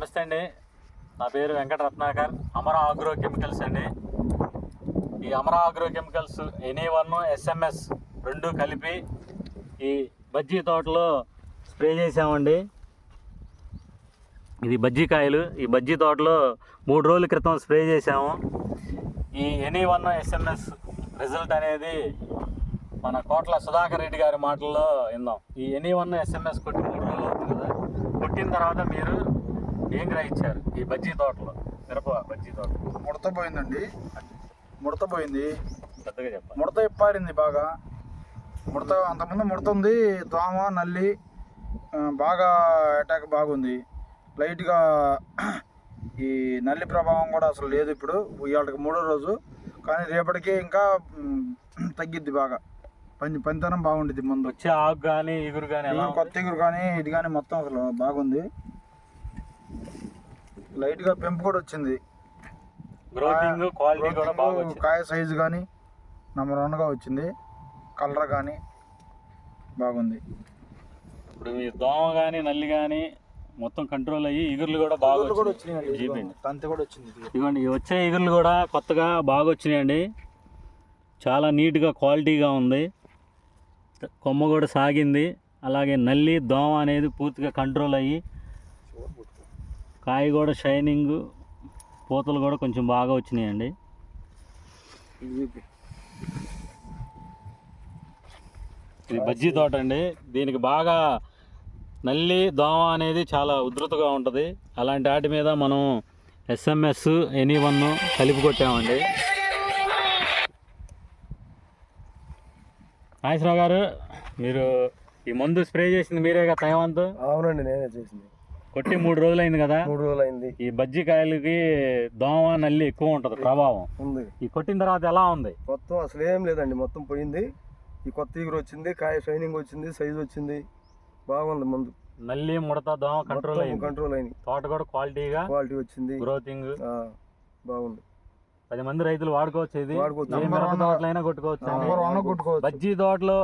నమస్తే అండి. నా పేరు వెంకట రత్నాకర్ అమర ఆగ్రో కెమికల్స్ అండి. ఈ Amara agro chemicals any one SMS రెండు కలిపి ఈ బజ్జీ తోటలో స్ప్రే చేసామండి ఇది బజ్జీ కాయలు. ఈ బజ్జీ తోటలో మూడు రోజుల క్రితం స్ప్రే చేసాము ఈ ఎనీ వన్ ఎస్ఎంఎస్ రిజల్ట్ అనేది మన కోట్ల సుధాకర్ రెడ్డి గారి మాటల్లో విందాం. ఈ ఎనీ వన్ ఎస్ఎంఎస్ కొట్టి మూడు రోజులు అవుతుంది కదా. కొట్టిన తర్వాత మీరు ఏం గ్రహించారు ఈ బజ్జీ తోటలో. మిరప బజ్జీ తోట ముడత పోయిందండి. ముడత పోయింది. పెద్దగా చెప్పాలి. ముడత ఇప్పారింది బాగా. ముడత అంతకుముందు ముడత ఉంది దోమ నల్లి బాగా అటాక్ బాగుంది. లైట్గా ఈ నల్లి ప్రభావం కూడా అసలు లేదు ఇప్పుడు. ఇవాళకి మూడో రోజు. కానీ రేపటికి ఇంకా తగ్గిద్ది బాగా. పని పనితనం బాగుండిద్ది ముందు. వచ్చే ఆకు కానీ ఇగురు కానీ కొత్త ఇగురు కానీ ఇది కానీ మొత్తం అసలు బాగుంది. లైట్గా పెంపు కూడా వచ్చింది. గ్రోతింగ్ క్వాలిటీ కూడా బాగా వచ్చింది. కాయ సైజు కానీ నెంబర్ వన్గా వచ్చింది. కలర్ కానీ బాగుంది. ఇప్పుడు మీ దోమ కానీ నల్లి కానీ మొత్తం కంట్రోల్ అయ్యి ఇగుర్లు కూడా బాగా కూడా. వచ్చినాయండి తంతి కూడా వచ్చింది. ఇదిగోండి వచ్చే ఇగుర్లు కూడా కొత్తగా బాగా వచ్చినాయండి. చాలా నీట్గా క్వాలిటీగా ఉంది. కొమ్మ కూడా సాగింది. అలాగే నల్లి దోమ అనేది పూర్తిగా కంట్రోల్ అయ్యి కాయ కూడా షైనింగ్ పూతలు కూడా కొంచెం బాగా వచ్చినాయండి. ఇది బజ్జీ తోట అండి. దీనికి బాగా నల్లి దోమ అనేది చాలా ఉధృతగా ఉంటుంది. అలాంటి వాటి మీద మనం ఎస్ఎంఎస్ ఎనీ వన్ కలిపి కొట్టామండి. నాగేశ్వరరావు గారు మీరు ఈ మందు స్ప్రే చేసింది మీరేగా తైవాంత్ అవునండి నేనే చేసింది. కొట్టి మూడు రోజులు అయింది కదా. మూడు రోజులు అయింది ఈ బజ్జీ కాయలకి దోమ నల్లి ఎక్కువ ఉంటుంది ప్రభావం. ఉంది. ఈ కొట్టిన తర్వాత ఎలా ఉంది? మొత్తం అసలు ఏం లేదండి మొత్తం పోయింది. ఈ కొత్త ఇగురు వచ్చింది కాయ షైనింగ్ వచ్చింది సైజ్ వచ్చింది. బాగుంది ముందు. నల్లి ముడత దోమ కంట్రోల్ అయింది. కంట్రోల్ అయింది తోట కూడా క్వాలిటీగా క్వాలిటీ వచ్చింది. గ్రోతింగ్ బాగుంది. పది మంది రైతులు వాడుకోవచ్చు ఇది. తోటలైనా కొట్టుకోవచ్చు బజ్జీ తోటలో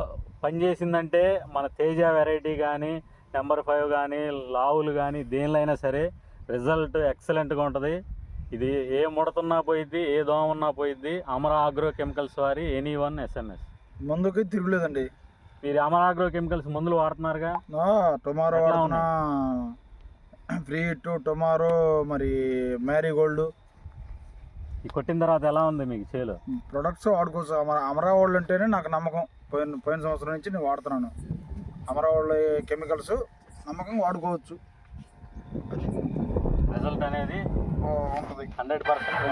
పనిచేసిందంటే మన తేజ వెరైటీ కానీ నెంబర్ ఫైవ్ కానీ లావులు కానీ దేనిలో అయినా సరే రిజల్ట్ ఎక్సలెంట్గా ఉంటుంది. ఇది ఏ ముడతున్నా పోయిద్ది ఏ దోమ ఉన్నా పోయిద్ది అమర ఆగ్రో కెమికల్స్ వారి ఎనీ వన్ ఎస్ఎంఎస్. ముందుకి తిరగలేదండి. మీరు అమర ఆగ్రో కెమికల్స్ మందులు వాడుతున్నారుగా? టొమారో ఫ్రీ టు టొమారో మరి మ్యారీగోల్డ్ ఈ కొట్టిన తర్వాత ఎలా ఉంది మీకు చేలు? ప్రొడక్ట్స్ వాడుకోవచ్చు అమర అమరా వాళ్ళు అంటేనే నాకు నమ్మకం. పోయిన పోయిన సంవత్సరం నుంచి నేను వాడుతున్నాను. అమరావతి కెమికల్స్ నమ్మకంగా వాడుకోవచ్చు. రిజల్ట్ అనేది ఉంటుంది. Hundred percent